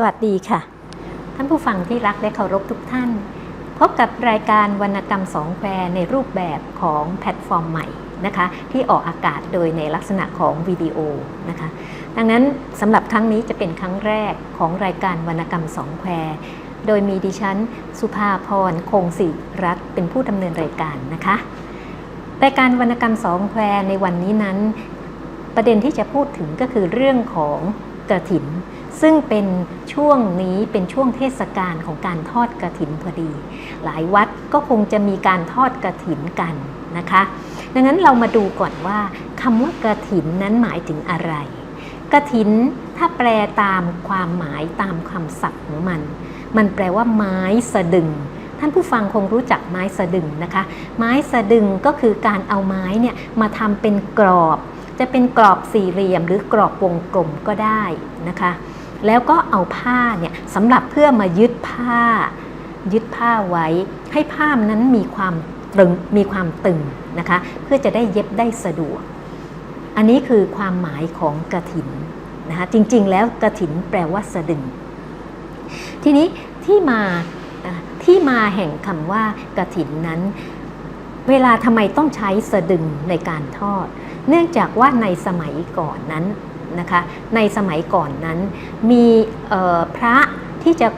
สวัสดีค่ะ ท่านผู้ฟังที่รักและเคารพทุกท่าน พบกับรายการวรรณกรรมสองแควในรูปแบบของแพลตฟอร์มใหม่นะคะ ที่ออกอากาศโดยในลักษณะของวิดีโอนะคะ ดังนั้นสำหรับครั้งนี้จะเป็นครั้งแรกของรายการวรรณกรรมสองแควโดยมีดิฉัน สุภาพรคงศิรัตน์เป็นผู้ดำเนินรายการนะคะรายการวรรณกรรมสองแควในวันนี้นั้น ประเด็นที่จะพูดถึงก็คือเรื่องของกระถิน ซึ่งเป็นช่วงนี้เป็นช่วงเทศกาลของการทอดกระถินพอดี หลายวัดก็คงจะมีการทอดกระถินกันนะคะ ดังนั้นเรามาดูก่อนว่าคำว่ากระถินนั้นหมายถึงอะไร กระถินถ้าแปลตามความหมายตามคำศัพท์ของมัน มันแปลว่าไม้สะดึงท่านผู้ฟังคงรู้จักไม้สะดึงนะคะ ไม้สะดึงก็คือการเอาไม้เนี่ยมาทำเป็นกรอบ จะเป็นกรอบสี่เหลี่ยมหรือกรอบวงกลมก็ได้นะคะ แล้วก็เอาผ้าเนี่ยสำหรับเพื่อมายึดผ้า ยึดผ้าไว้ ให้ผ้านั้นมีความตึงมีความตึงนะคะเพื่อจะได้เย็บได้สะดวก อันนี้คือความหมายของกระถินนะคะจริงๆ แล้วกระถินแปลว่าสะดึง ทีนี้ที่มาที่มาแห่งคำว่ากระถินนั้น เวลาทำไมต้องใช้สะดึงในการทอด เนื่องจากว่าในสมัยก่อนนั้น นะคะ ในสมัยก่อนนั้น มีพระที่จะ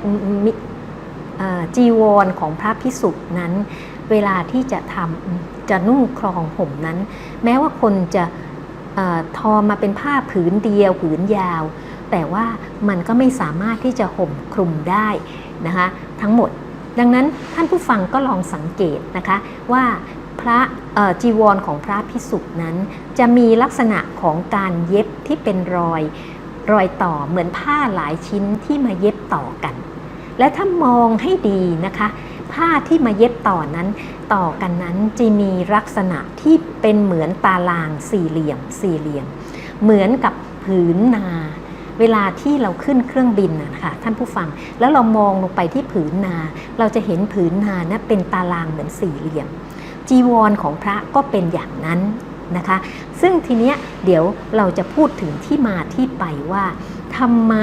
จีวรของพระพิสุนั้น เวลาที่จะทำจะนุ่งครองห่มนั้น แม้ว่าคนจะออทอมาเป็นผ้าผืนเดียวผืนยาว แต่ว่ามันก็ไม่สามารถที่จะห่มคลุมได้นะคะทั้งหมด ดังนั้นท่านผู้ฟังก็ลองสังเกตนะคะว่า พระจีวรของพระพิสุนั้น จะมีลักษณะของการเย็บที่เป็นรอยรอยต่อเหมือนผ้าหลายชิ้นที่มาเย็บต่อกัน และถ้ามองให้ดีนะคะ ผ้าที่มาเย็บต่อนั้น ต่อกันนั้นจะมีลักษณะที่เป็นเหมือนตารางสี่เหลี่ยม สี่เหลี่ยม เหมือนกับผืนนาเวลาที่เราขึ้นเครื่องบินนะนะคะท่านผู้ฟังแล้วเรามองลงไปที่ผืนนา เราจะเห็นผืนนานะเป็นตารางเหมือนสี่เหลี่ยม จีวรของพระก็เป็นอย่างนั้นนะคะ ซึ่งทีเนี้ยเดี๋ยวเราจะพูดถึงที่มาที่ไปว่าทำไม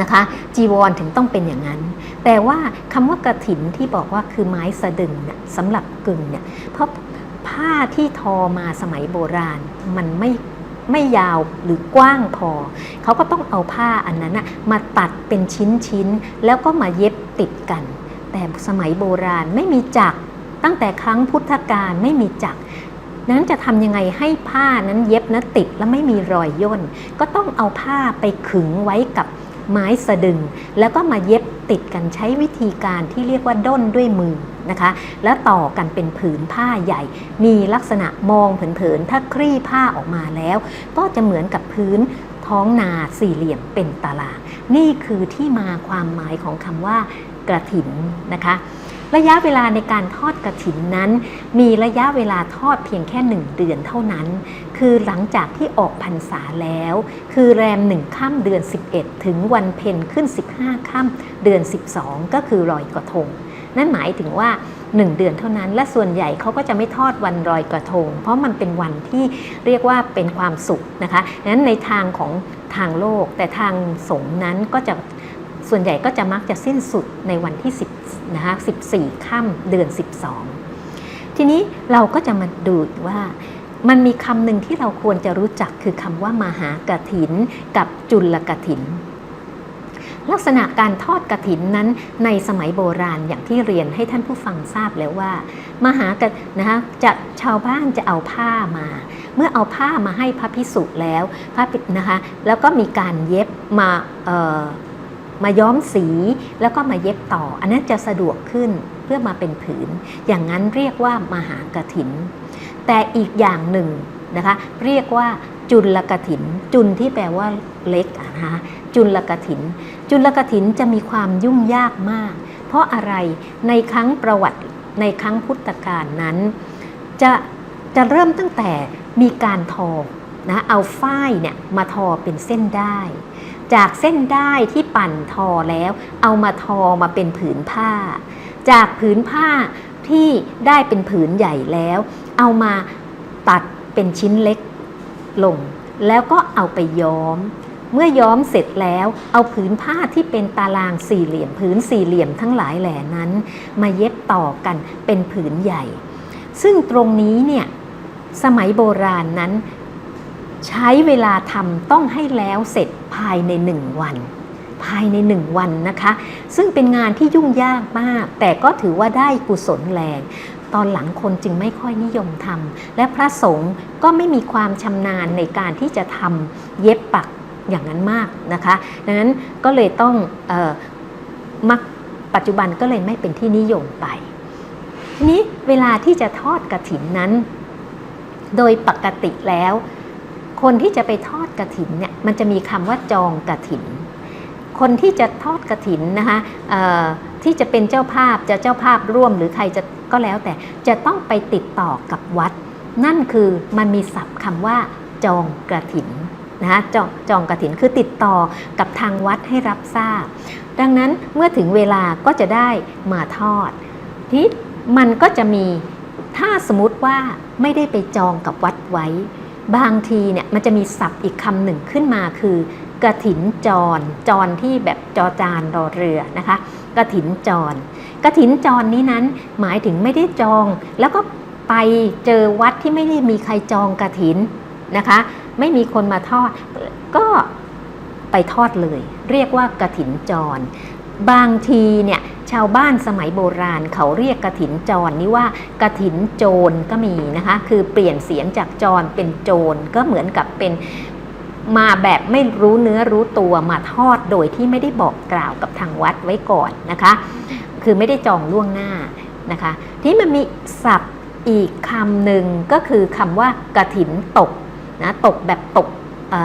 นะคะจีวรถึงต้องเป็นอย่างนั้น แต่ว่าคำว่ากระถินที่บอกว่าคือไม้สะดึงเนี่ยสำหรับกึ่งเนี่ยเพราะผ้าที่ทอมาสมัยโบราณมันไม่ไม่ยาวหรือกว้างพอ เขาก็ต้องเอาผ้าอันนั้นนะมาตัดเป็นชิ้นๆแล้วก็มาเย็บติดกัน แต่สมัยโบราณไม่มีจักร ตั้งแต่ครั้งพุทธกาลไม่มีจักรนั้นจะทำยังไงให้ผ้านั้นเย็บนะติดแล้วไม่มีรอยย่น ก็ต้องเอาผ้าไปขึงไว้กับไม้สะดึง แล้วก็มาเย็บติดกันใช้วิธีการที่เรียกว่าด้นด้วยมือนะคะ แล้วต่อกันเป็นผืนผ้าใหญ่ มีลักษณะมองเผินๆถ้าคลี่ผ้าออกมาแล้ว ก็จะเหมือนกับพื้นท้องนาสี่เหลี่ยมเป็นตาราง นี่คือที่มาความหมายของคำว่ากระถินนะคะ ระยะเวลาในการทอดกระถินนั้น มีระยะเวลาทอดเพียงแค่หนึ่งเดือนเท่านั้น คือหลังจากที่ออกพรรษาแล้ว คือแรมหนึ่งค่ำเดือน 11 ถึงวันเพ็ญขึ้น 15ค่ำเดือน 12 ก็คือลอยกระทง นั่นหมายถึงว่า1เดือนเท่านั้น และส่วนใหญ่เขาก็จะไม่ทอดวันลอยกระทง เพราะมันเป็นวันที่เรียกว่าเป็นความสุขนะคะนั้นในทางของทางโลก แต่ทางสงนั้นก็จะ ส่วนใหญ่ก็จะมักจะสิ้นสุดในวันที่ 10นะคะ14 ค่ำเดือน 12 ทีนี้เราก็จะมาดูว่ามันมีคำหนึ่งที่เราควรจะรู้จักคือคำว่ามหากระถิน กับจุลกระถิน ลักษณะการทอดกระถินนั้นในสมัยโบราณอย่างที่เรียนให้ท่านผู้ฟังทราบแล้วว่า มหากระนะคะจะชาวบ้านจะเอาผ้ามา เมื่อเอาผ้ามาให้พระพิสุแล้วพระนะคะแล้วก็มีการเย็บมา มาย้อมสีแล้วก็มาเย็บต่อ อันนั้นจะสะดวกขึ้นเพื่อมาเป็นผืน อย่างนั้นเรียกว่ามหากถิน แต่อีกอย่างหนึ่งนะคะเรียกว่าจุลกถิน จุลที่แปลว่าเล็กนะคะจุลกถิน จุลกถินจะมีความยุ่งยากมาก เพราะอะไรในครั้งประวัติในครั้งพุทธกาลนั้น จะจะเริ่มตั้งแต่มีการทอนะเอาฝ้ายเนี่ยมาทอเป็นเส้นได้ จากเส้นได้ที่ปั่นทอแล้ว เอามาทอมาเป็นผืนผ้า จากผืนผ้าที่ได้เป็นผืนใหญ่แล้ว เอามาตัดเป็นชิ้นเล็กลง แล้วก็เอาไปย้อม เมื่อย้อมเสร็จแล้วเอาผืนผ้าที่เป็นตารางสี่เหลี่ยมผืนสี่เหลี่ยมทั้งหลายแหล่นั้น มาเย็บต่อกันเป็นผืนใหญ่ ซึ่งตรงนี้เนี่ยสมัยโบราณนั้น ใช้เวลาทำต้องให้แล้วเสร็จภายในหนึ่งวัน ภายในหนึ่งวันนะคะ ซึ่งเป็นงานที่ยุ่งยากมาก แต่ก็ถือว่าได้กุศลแรงตอนหลังคนจึงไม่ค่อยนิยมทำและพระสงฆ์ก็ไม่มีความชำนาญในการที่จะทำเย็บปักอย่างนั้นมากนะคะดังนั้นก็เลยต้องออมักปัจจุบันก็เลยไม่เป็นที่นิยมไป ทีนี้เวลาที่จะทอดกระถินนั้น โดยปกติแล้ว คนที่จะไปทอดกระถินเนี่ยมันจะมีคำว่าจองกระถิน คนที่จะทอดกระถินนะคะที่จะเป็นเจ้าภาพจะเจ้าภาพร่วมหรือใครจะก็แล้วแต่จะต้องไปติดต่อกับวัด นั่นคือมันมีศัพท์คำว่า จองกระถินนะคะจองจองกระถินคือติดต่อกับทางวัดให้รับทราบ ดังนั้นเมื่อถึงเวลาก็จะได้มาทอดที่มันก็จะมีถ้าสมมติว่าไม่ได้ไปจองกับวัดไว้ บางทีเนี่ยมันจะมีศัพท์อีกคำหนึ่งขึ้นมาคือกระถินจร จรที่แบบจอจานรอเรือนะคะกระถินจรกระถินจรนี้นั้นหมายถึงไม่ได้จอง แล้วก็ไปเจอวัดที่ไม่ได้มีใครจองกระถินนะคะ ไม่มีคนมาทอด ก็ไปทอดเลย เรียกว่ากระถินจร บางทีเนี่ย ชาวบ้านสมัยโบราณเขาเรียกกระถินจรนี่ว่ากระถินโจรก็มีนะคะ คือเปลี่ยนเสียงจากจรเป็นโจรก็เหมือนกับเป็นมาแบบไม่รู้เนื้อรู้ตัวมาทอดโดยที่ไม่ได้บอกกล่าวกับทางวัดไว้ก่อนนะคะ คือไม่ได้จองล่วงหน้านะคะ ที่มันมีศัพท์อีกคำหนึ่งก็คือคำว่ากระถินตกนะตกแบบตกเอ่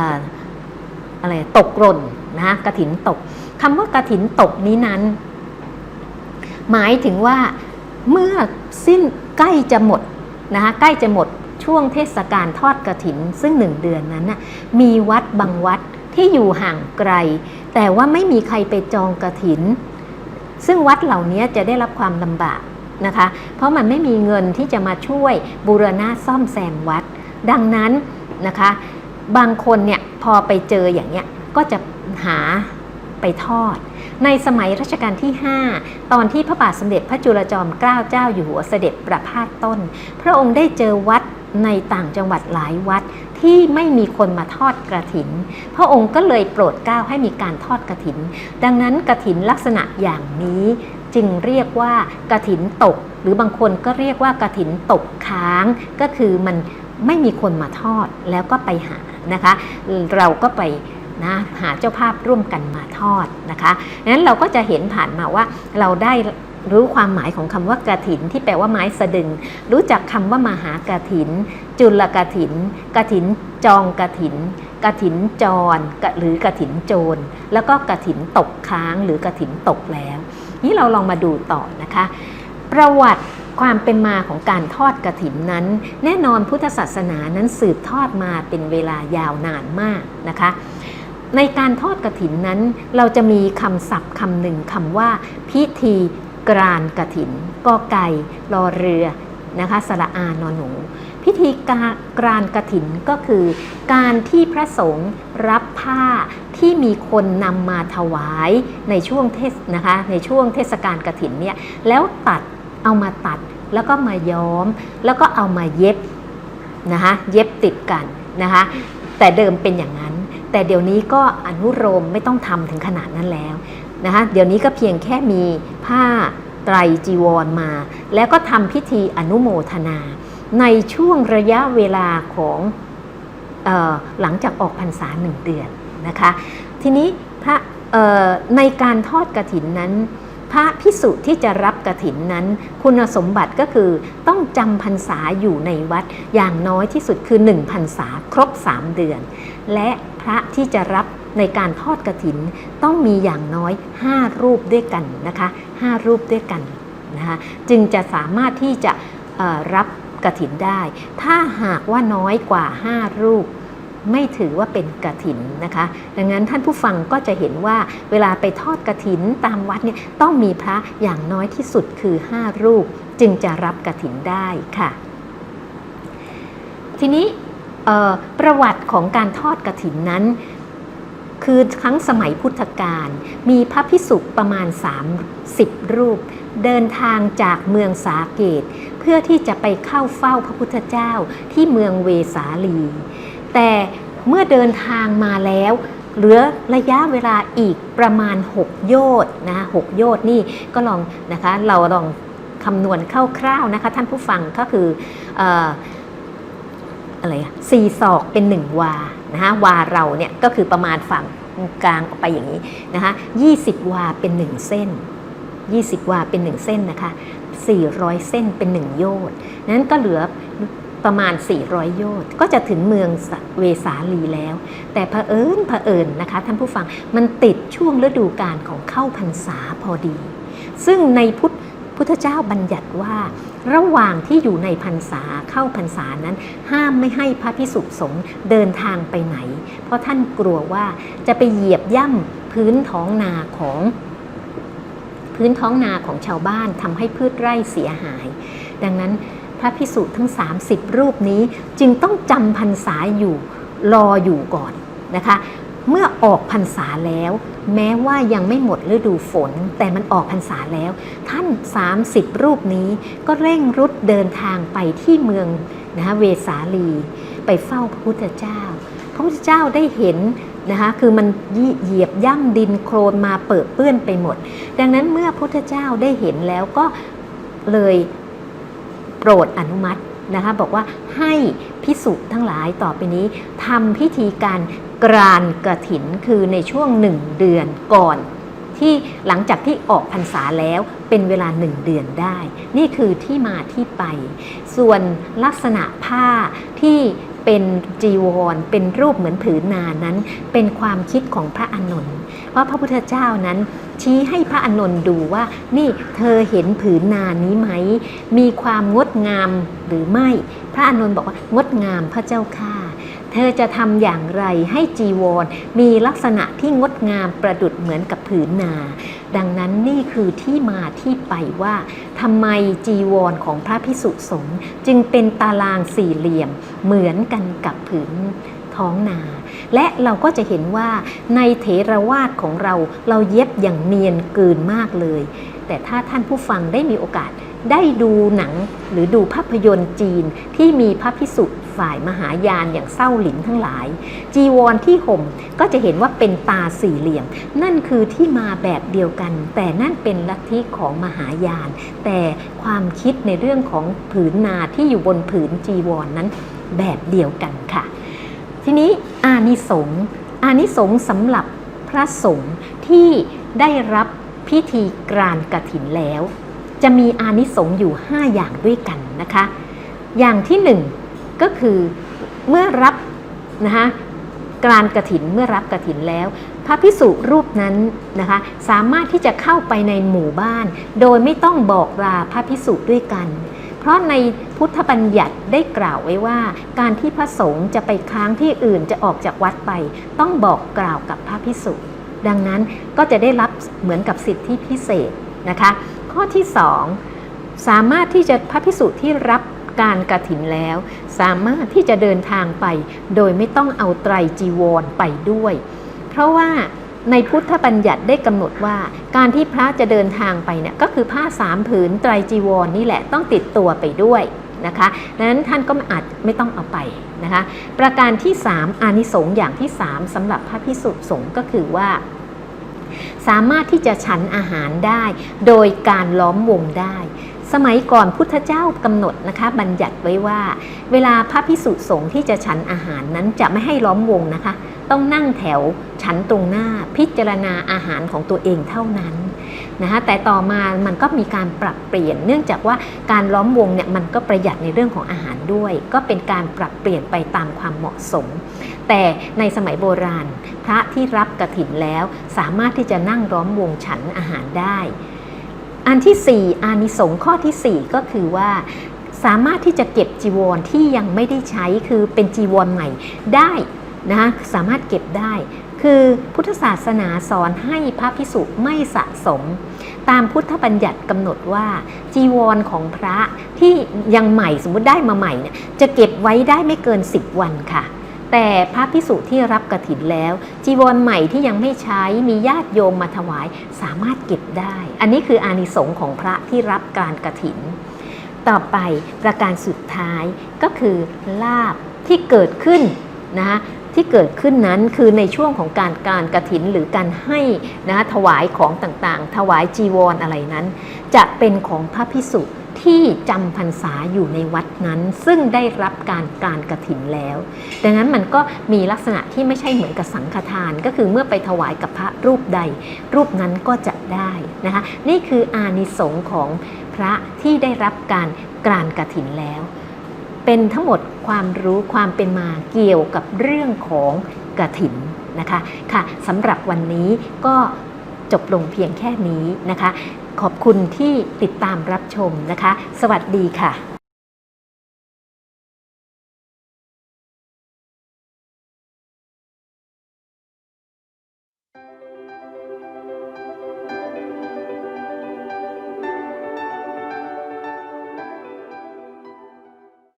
อะไรตกหล่นนะะกระถินตกคำว่ากระถินตกนี้นั้น หมายถึงว่าเมื่อสิ้นใกล้จะหมดนะคะใกล้จะหมดช่วงเทศกาลทอดกระถิน ซึ่งหนึ่งเดือนนั้นนะมีวัดบางวัดที่อยู่ห่างไกล แต่ว่าไม่มีใครไปจองกระถิน ซึ่งวัดเหล่านี้จะได้รับความลำบากนะคะ เพราะมันไม่มีเงินที่จะมาช่วยบูรณะซ่อมแซมวัด ดังนั้นนะคะ บางคนเนี่ยพอไปเจออย่างเนี้ยก็จะหา ไปทอด ในสมัยรัชกาลที่ 5 ตอนที่พระบาทสมเด็จพระจุลจอมเกล้าเจ้าอยู่หัวเสด็จประพาสต้น พระองค์ได้เจอวัดในต่างจังหวัดหลายวัดที่ไม่มีคนมาทอดกระถิน พระองค์ก็เลยโปรดเกล้าให้มีการทอดกระถิน ดังนั้นกระถินลักษณะอย่างนี้จึงเรียกว่ากระถินตก หรือบางคนก็เรียกว่ากระถินตกค้าง ก็คือมันไม่มีคนมาทอดแล้วก็ไปหานะคะ เราก็ไป นะหาเจ้าภาพร่วมกันมาทอดนะคะนั้นเราก็จะเห็นผ่านมาว่าเราได้รู้ความหมายของคำว่ากระถินที่แปลว่าไม้สะดึง รู้จักคำว่ามหากระถิน จุลกระถินกระถินจองกระถินกระถินจรหรือกระถินโจร แล้วก็กระถินตกค้างหรือกระถินตกแล้ว นี่เราลองมาดูต่อนะคะ ประวัติความเป็นมาของการทอดกระถินนั้น แน่นอนพุทธศาสนานั้นสืบทอดมาเป็นเวลายาวนานมากนะคะ ในการทอดกระถินนั้น เราจะมีคำศัพท์คำหนึ่งคำว่า พิธีกรานกระถินกอไก่รอเรือนะคะสระอานอนหนู พิธีการกรานกระถินก็คือ การที่พระสงฆ์รับผ้าที่มีคนนำมาถวายในช่วงเทศนะคะในช่วงเทศกาลกระถินเนี่ยแล้วตัดเอามาตัดแล้วก็มาย้อม แล้วก็เอามาเย็บนะคะเย็บติดกันนะคะแต่เดิมเป็นอย่างนั้น แต่เดี๋ยวนี้ก็อนุโลมไม่ต้องทำถึงขนาดนั้นแล้วนะคะเดี๋ยวนี้ก็เพียงแค่มีผ้าไตรจีวรมา แล้วก็ทำพิธีอนุโมทนา ในช่วงระยะเวลาของออหลังจากออกพรรษาหนึ่งเดือนนะคะทีนี้พระในการทอดกระถินนั้น พระพิสุที่จะรับกระถินนั้น คุณสมบัติก็คือต้องจำพรรษาอยู่ในวัดอย่างน้อยที่สุดคือ1พรรษาครบ 3 เดือน และ ระที่จะรับในการทอดกระถินต้องมีอย่างน้อย 5 รูปด้วยกันนะคะ 5 รูปด้วยกันนะคะจึงจะสามารถที่จะรับกระถินได้ ถ้าหากว่าน้อยกว่า 5 รูป ไม่ถือว่าเป็นกระถินนะคะ ดังนั้นท่านผู้ฟังก็จะเห็นว่าเวลาไปทอดกระถินตามวัดเนี่ยต้องมีพระอย่างน้อยที่สุดคือ 5 รูป จึงจะรับกระถินได้ค่ะ ทีนี้ ประวัติของการทอดกระถินนั้น คือครั้งสมัยพุทธกาลมีพระพิสุประมาณ 30 รูป เดินทางจากเมืองสาเกต เพื่อที่จะไปเข้าเฝ้าพระพุทธเจ้าที่เมืองเวสาลี แต่เมื่อเดินทางมาแล้วเหลือระยะเวลาอีกประมาณ 6 โยชนะหกโยชนี่ก็ลองนะคะเราลองคำนวณคร่าวๆนะคะท่านผู้ฟังก็คืออ อะไรสี่ศอกเป็นหนึ่งวานะคะวาเราเนี่ยก็คือประมาณฝั่งกลางออกไปอย่างนี้นะคะยี่สิบวาเป็นหนึ่งเส้น20วาเป็นหนึ่งเส้นนะคะ400เส้นเป็นหนึ่งโยชน์นั้นก็เหลือประมาณ 400 โยชน์ก็จะถึงเมืองเวสาลีแล้ว แต่เผอิญเผอิญนะคะท่านผู้ฟังมันติดช่วงฤดูกาลของเข้าพรรษาพอดี ซึ่งในพุทธพุทธเจ้าบัญญัติว่า ระหว่างที่อยู่ในพรรษาเข้าพรรษานั้น ห้ามไม่ให้พระพิสุสงฆ์เดินทางไปไหน เพราะท่านกลัวว่าจะไปเหยียบย่ำพื้นท้องนาของพื้นท้องนาของชาวบ้านทำให้พืชไร่เสียหาย ดังนั้นพระพิสุทั้ง 30 รูปนี้จึงต้องจำพรรษาอยู่รออยู่ก่อนนะคะ เมื่อออกพรรษาแล้ว แม้ว่ายังไม่หมดฤดูฝน แต่มันออกพรรษาแล้ว ท่าน 30 รูปนี้ก็เร่งรุดเดินทางไปที่เมืองนะคะเวสาลี ไปเฝ้าพระพุทธเจ้า พระพุทธเจ้าได้เห็นนะคะคือมันเหยียบย่ำดินโครนมาเปิดเปื้อนไปหมด ดังนั้นเมื่อพระพุทธเจ้าได้เห็นแล้วก็เลยโปรดอนุมัตินะคะบอกว่าให้พิสุทั้งหลายต่อไปนี้ทำพิธีการ กรานกระถินคือในช่วงหนึ่งเดือนก่อน ที่หลังจากที่ออกพรรษาแล้วเป็นเวลาหนึ่งเดือนได้ นี่คือที่มาที่ไป ส่วนลักษณะผ้าที่เป็นจีวร เป็นรูปเหมือนผืนนานั้น เป็นความคิดของพระอานนท์เพราะพระพุทธเจ้านั้น ชี้ให้พระอานนท์ดูว่า นี่เธอเห็นผืนนานี้ไหม มีความงดงามหรือไม่ พระอานนท์บอกว่างดงามพระเจ้าค่า เธอจะทำอย่างไรให้จีวร มีลักษณะที่งดงามประดุดเหมือนกับผืนนา ดังนั้นนี่คือที่มาที่ไปว่าทำไมจีวรของพระพิสุสงฆ์จึงเป็นตารางสี่เหลี่ยมเหมือนกันกับผืน ท้องนา และเราก็จะเห็นว่าในเถรวาทของเราเราเย็บอย่างเนียนเกินมากเลย แต่ถ้าท่านผู้ฟังได้มีโอกาสได้ดูหนังหรือดูภาพยนตร์จีนที่มีพระพิสุฝ่ายมหายานอย่างเศร้าหลินทั้งหลาย จีวรที่ห่มก็จะเห็นว่าเป็นตาสี่เหลี่ยม นั่นคือที่มาแบบเดียวกัน แต่นั่นเป็นลัทธิของมหายาน แต่ความคิดในเรื่องของผืนนาที่อยู่บนผืนจีวรนนั้นแบบเดียวกันค่ะ ทีนี้อานิสงส์อานิสงส์สำหรับพระสงฆ์ที่ได้รับพิธีกรานกระถินแล้ว จะมีอานิสงส์อยู่ 5 อย่างด้วยกันนะคะ อย่างที่หนึ่งก็คือเมื่อรับนะคะกรานกระถินเมื่อรับกระถินแล้ว พระพิสุรูปนั้นนะคะสามารถที่จะเข้าไปในหมู่บ้าน โดยไม่ต้องบอกลาพระพิสุด้วยกัน ราะในพุทธบัญญัติได้กล่าวไว้ว่า การที่พระสงฆ์จะไปค้างที่อื่นจะออกจากวัดไป ต้องบอกกล่าวกับพระพิสุดังนั้นก็จะได้รับเหมือนกับสิทธิพิเศษนะคะ ข้อที่ 2 สามารถที่จะพระพิสุที่รับการกระถินแล้ว สามารถที่จะเดินทางไป โดยไม่ต้องเอาไตรจีวรไปด้วย เพราะว่า ในพุทธบัญญัติได้กำหนดว่า การที่พระจะเดินทางไปเนี่ยก็คือผ้าสามผืนไตรจีวรนนี่แหละต้องติดตัวไปด้วยนะคะดังนั้นท่านก็อาจไม่ต้องเอาไปนะคะ ประการที่ 3 อานิสงส์อย่างที่ 3สำหรับพระพิสุสงฆ์ก็คือว่า สามารถที่จะฉันอาหารได้ โดยการล้อมวงได้ สมัยก่อนพุทธเจ้ากำหนดนะคะ บัญญัติไว้ว่า เวลาพระพิสุสงฆ์ที่จะฉันอาหารนั้นจะไม่ให้ล้อมวงนะคะ ต้องนั่งแถวฉันตรงหน้าพิจารณาอาหารของตัวเองเท่านั้นนะคะแต่ต่อมามันก็มีการปรับเปลี่ยน เนื่องจากว่าการล้อมวงเนี่ยมันก็ประหยัดในเรื่องของอาหารด้วย ก็เป็นการปรับเปลี่ยนไปตามความเหมาะสม แต่ในสมัยโบราณ พระที่รับกระถินแล้วสามารถที่จะนั่งล้อมวงฉันอาหารได้ อันที่ 4 อานิสงส์ข้อที่ 4 ก็คือว่าสามารถที่จะเก็บจีวรที่ยังไม่ได้ใช้คือเป็นจีวรใหม่ได้ นะคะสามารถเก็บได้ คือพุทธศาสนาสอนให้พระพิสุไม่สะสม ตามพุทธบัญญัติกำหนดว่า จีวรของพระที่ยังใหม่สมมติได้มาใหม่เนี่ยจะเก็บไว้ได้ไม่เกิน 10 วันค่ะแต่พระพิสุที่รับกระถินแล้ว จีวรใหม่ที่ยังไม่ใช้มีญาติโยมมาถวายสามารถเก็บได้ อันนี้คืออานิสงส์ของพระที่รับการกระถิน ต่อไปประการสุดท้ายก็คือลาบที่เกิดขึ้นนะคะ ที่เกิดขึ้นนั้นคือในช่วงของการการกระถินหรือการให้นะคะถวายของต่างๆ ถวายจีวรออะไรนั้น จะเป็นของพระพิสุที่จำพรรษาอยู่ในวัดนั้น ซึ่งได้รับการการกระถินแล้ว ดังนั้นมันก็มีลักษณะที่ไม่ใช่เหมือนกับสังฆทาน ก็คือเมื่อไปถวายกับพระรูปใด รูปนั้นก็จะได้นะคะนี่คืออานิสงส์ของพระที่ได้รับการการกระถินแล้ว เป็นทั้งหมดความรู้ความเป็นมาเกี่ยวกับเรื่องของกระถินนะคะค่ะสำหรับวันนี้ก็จบลงเพียงแค่นี้นะคะ ขอบคุณที่ติดตามรับชมนะคะ สวัสดีค่ะ